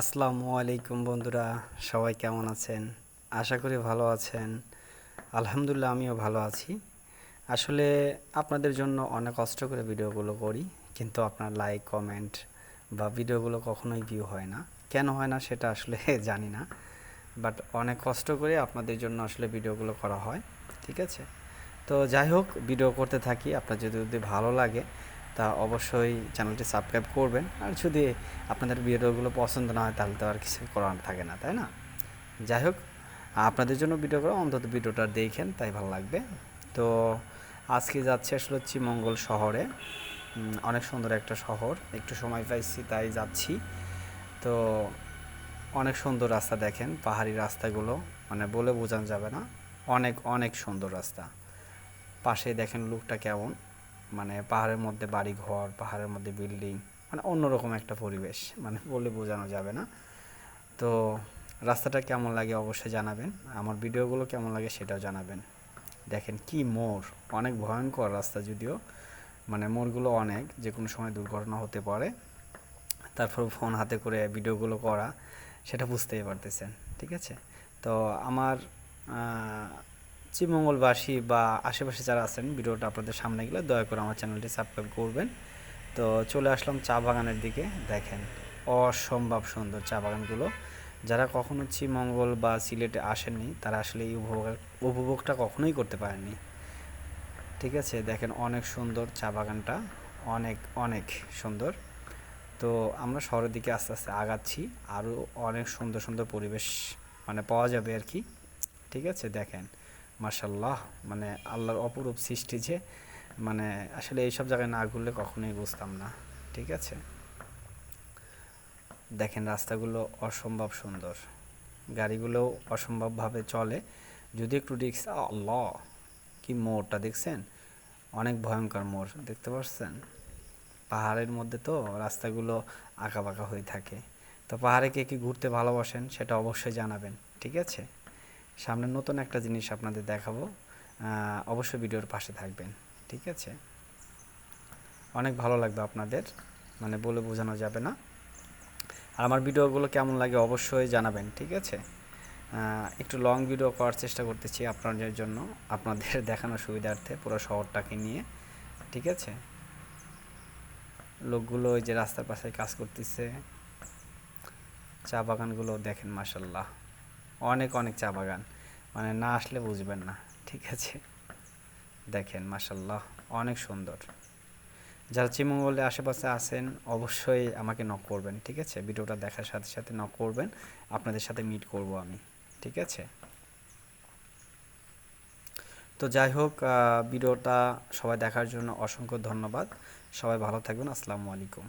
আসসালামু আলাইকুম বন্ধুরা, সবাই কেমন আছেন? আশা করি ভালো আছেন। আলহামদুলিল্লাহ আমিও ভালো আছি। আসলে আপনাদের জন্য অনেক কষ্ট করে ভিডিওগুলো করি, কিন্তু আপনার লাইক কমেন্ট বা ভিডিওগুলো কখনোই ভিউ হয় না। কেন হয় না সেটা আসলে জানি না। বাট অনেক কষ্ট করে আপনাদের জন্য আসলে ভিডিওগুলো করা হয়, ঠিক আছে? তো যাই হোক, ভিডিও করতে থাকি। আপনার যদি যদি ভালো লাগে তা অবশ্যই চ্যানেলটি সাবস্ক্রাইব করবেন। আর যদি আপনাদের ভিডিওগুলো পছন্দ না হয়, তাহলে তো আর কিছু করার থাকে না, তাই না? যাই হোক, আপনাদের জন্য ভিডিও করা অন্তত ভিডিওটা দেখেন, তাই ভালো লাগবে। তো আজকে যাচ্ছি আসলে হচ্ছে মঙ্গল শহরে অনেক সুন্দর একটা শহর, একটু সময় পাইছি, তাই যাচ্ছি। তো অনেক সুন্দর রাস্তা দেখেন, পাহাড়ি রাস্তাগুলো মানে বলে বোঝানো যাবে না। অনেক অনেক সুন্দর রাস্তা। পাশে দেখেন লুকটা কেমন। মানে পাহাড়ের মধ্যে বাড়ি ঘর পাহাড়ের মধ্যে বিল্ডিং মানে অন্যরকম একটা পরিবেশ। মানে বলে বোঝানো যাবে না। তো রাস্তাটা কেমন লাগে অবশ্যই জানাবেন। আমার ভিডিওগুলো কেমন লাগে সেটাও জানাবেন। দেখেন কি মোড়। অনেক ভয়ঙ্কর রাস্তা যদিও। মানে মোড়গুলো অনেক যে কোনো সময় দুর্ঘটনা হতে পারে। তারপর ফোন হাতে করে ভিডিওগুলো করা, সেটা বুঝতেই পারতেছেন। ঠিক আছে? তো আমার আহ, শ্রীমঙ্গলবাসী বা আশেপাশে যারা আছেন ভিডিওটা আপনাদের সামনে গেলে দয়া করে আমার চ্যানেলটি সাবস্ক্রাইব করবেন। তো চলে আসলাম চা বাগানের দিকে। দেখেন অসম্ভব সুন্দর চা বাগানগুলো। যারা কখনো শ্রীমঙ্গল বা সিলেটে আসেননি তারা আসলে এই উপভোগ উপভোগটা কখনোই করতে পারেননি। ঠিক আছে দেখেন অনেক সুন্দর চা বাগানটা অনেক অনেক সুন্দর। তো আমরা শহরের দিকে আস্তে আস্তে আগাচ্ছি আরও অনেক সুন্দর সুন্দর পরিবেশ মানে পাওয়া যাবে আর কি। ঠিক আছে দেখেন। মার্শাল্লাহ মানে আল্লাহর অপরূপ সৃষ্টি যে মানে আসলে এইসব জায়গায় না ঘুরলে কখনোই বুঝতাম না, ঠিক আছে? দেখেন রাস্তাগুলো অসম্ভব সুন্দর, গাড়িগুলোও অসম্ভবভাবে চলে, যদি একটু রিক্স ল কি মোড়টা দেখছেন? অনেক ভয়ঙ্কর মোড়, দেখতে পাচ্ছেন? পাহাড়ের মধ্যে তো রাস্তাগুলো আঁকা বাঁকা হয়ে থাকে, তো পাহাড়ে কে কি ঘুরতে ভালোবাসেন সেটা অবশ্যই জানাবেন, ঠিক আছে? সামনে নতুন একটা জিনিস আপনাদের দেখাবো। অবশ্যই ভিডিওর পাশে থাকবেন, ঠিক আছে? অনেক ভালো লাগবে আপনাদের মানে বলে বোঝানো যাবে না। আর আমার ভিডিওগুলো কেমন লাগে অবশ্যই জানাবেন, ঠিক আছে? একটু লং ভিডিও করার চেষ্টা করতেছি আপনাদের জন্য, আপনাদের দেখানোর সুবিধার্থে পুরো শহরটাকে নিয়ে, ঠিক আছে? লোকগুলো ওই যে রাস্তার পাশে কাজ করতেছে, চা বাগানগুলো দেখেন মাসাল্লাহ অনেক অনেক চা বাগান। মানে না আসলে বুঝবেন না, ঠিক আছে? দেখেন মাসাল্লাহ অনেক সুন্দর। যারা চিমঙ্গলে আশেপাশে আছেন, অবশ্যই আমাকে নক করবেন, ঠিক আছে? ভিডিওটা দেখার সাথে সাথে নক করবেন, আপনাদের সাথে মিট করব আমি, ঠিক আছে? তো যাই হোক ভিডিওটা সবাই দেখার জন্য অসংখ্য ধন্যবাদ। সবাই ভালো থাকবেন, আসসালামু আলাইকুম।